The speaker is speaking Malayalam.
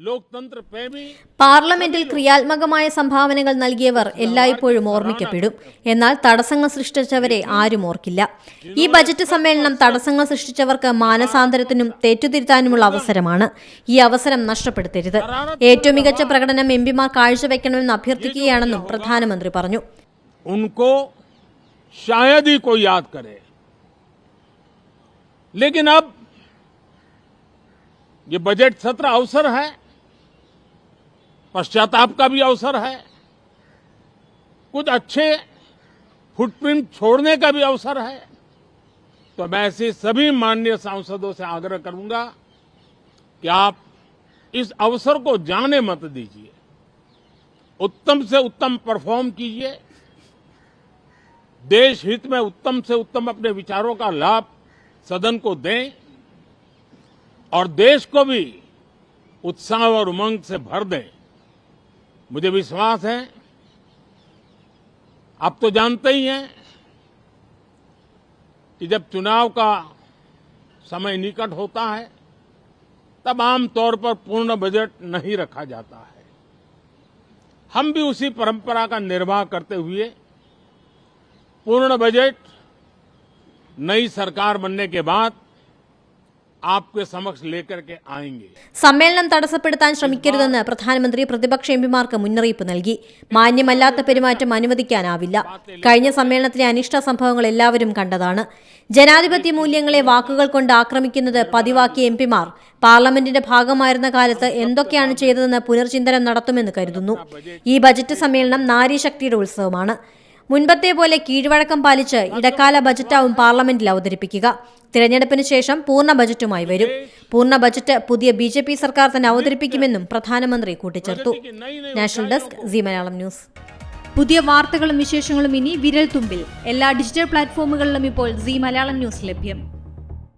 लोकतंत्र प्रेमी പാർലമെന്റിൽ ക്രിയാത്മകമായ സംഭാവനകൾ നൽകിയവർ എല്ലായ്പ്പോഴും ഓർമ്മിക്കപ്പെടും എന്നാൽ തടസ്സങ്ങൾ സൃഷ്ടിച്ചവരെ ആരും ഓർക്കില്ല ഈ ബജറ്റ് സമ്മേളനം തടസ്സങ്ങൾ സൃഷ്ടിച്ചവർക്ക് മാനസാന്തരത്തിനും തെറ്റുതിരുത്താനുമുള്ള അവസരമാണ് ഈ അവസരം നഷ്ടപ്പെടുത്തരുത് ഏറ്റവും മികച്ച പ്രകടനം എം പിമാർ കാഴ്ചവെക്കണമെന്ന് അഭ്യർത്ഥിക്കുകയാണെന്നും പ്രധാനമന്ത്രി പറഞ്ഞു उनको शायद ही कोई याद करे लेकिन अब ये बजट सत्र अवसर है पश्चाताप का भी अवसर है। कुछ अच्छे फुटप्रिंट छोड़ने का भी अवसर है। तो मैं ऐसे सभी माननीय सांसदों से आग्रह करूँगा कि आप इस अवसर को जाने मत दीजिए। उत्तम से उत्तम परफॉर्म कीजिए। देश हित में उत्तम से उत्तम अपने विचारों का लाभ सदन को दें और देश को भी उत्साह और उमंग से भर दें। मुझे विश्वास है। आप तो जानते ही हैं कि जब चुनाव का समय निकट होता है, तब आमतौर पर पूर्ण बजट नहीं रखा जाता है। हम भी उसी परंपरा का निर्वाह करते हुए पूर्ण बजट नई सरकार बनने के बाद സമ്മേളനം തടസ്സപ്പെടുത്താൻ ശ്രമിക്കരുതെന്ന് പ്രധാനമന്ത്രി പ്രതിപക്ഷ എംപിമാർക്ക് മുന്നറിയിപ്പ് നൽകി. മാന്യമല്ലാത്ത പെരുമാറ്റം അനുവദിക്കാനാവില്ല. കഴിഞ്ഞ സമ്മേളനത്തിലെ അനിഷ്ട സംഭവങ്ങൾ എല്ലാവരും കണ്ടതാണ്. ജനാധിപത്യ മൂല്യങ്ങളെ വാക്കുകൾ കൊണ്ട് ആക്രമിക്കുന്നത് പതിവാക്കിയ എംപിമാർ പാർലമെന്റിന്റെ ഭാഗമായിരുന്ന കാലത്ത് എന്തൊക്കെയാണ് ചെയ്തതെന്ന് പുനർചിന്തനം നടത്തുമെന്ന് കരുതുന്നു. ഈ ബജറ്റ് സമ്മേളനം നാരീശക്തിയുടെ ഉത്സവമാണ്. മുൻപത്തെ പോലെ കീഴ്വഴക്കം പാലിച്ച് ഇടക്കാല ബജറ്റാവും പാർലമെന്റിൽ അവതരിപ്പിക്കുക. തിരഞ്ഞെടുപ്പിന് ശേഷം പൂർണ ബജറ്റുമായി വരും. പൂർണ ബജറ്റ് പുതിയ ബി ജെ പി സർക്കാർ തന്നെ അവതരിപ്പിക്കുമെന്നും പ്രധാനമന്ത്രി കൂട്ടിച്ചേർത്തു. National desk Zee Malayalam news. പുതിയ വാർത്തകളും വിശേഷങ്ങളും ഇനി വിരൽ തുമ്പിൽ എല്ലാ ഡിജിറ്റൽ പ്ലാറ്റ്ഫോമുകളിലും ഇപ്പോൾ സി മലയാളം ന്യൂസ് ലഭ്യം.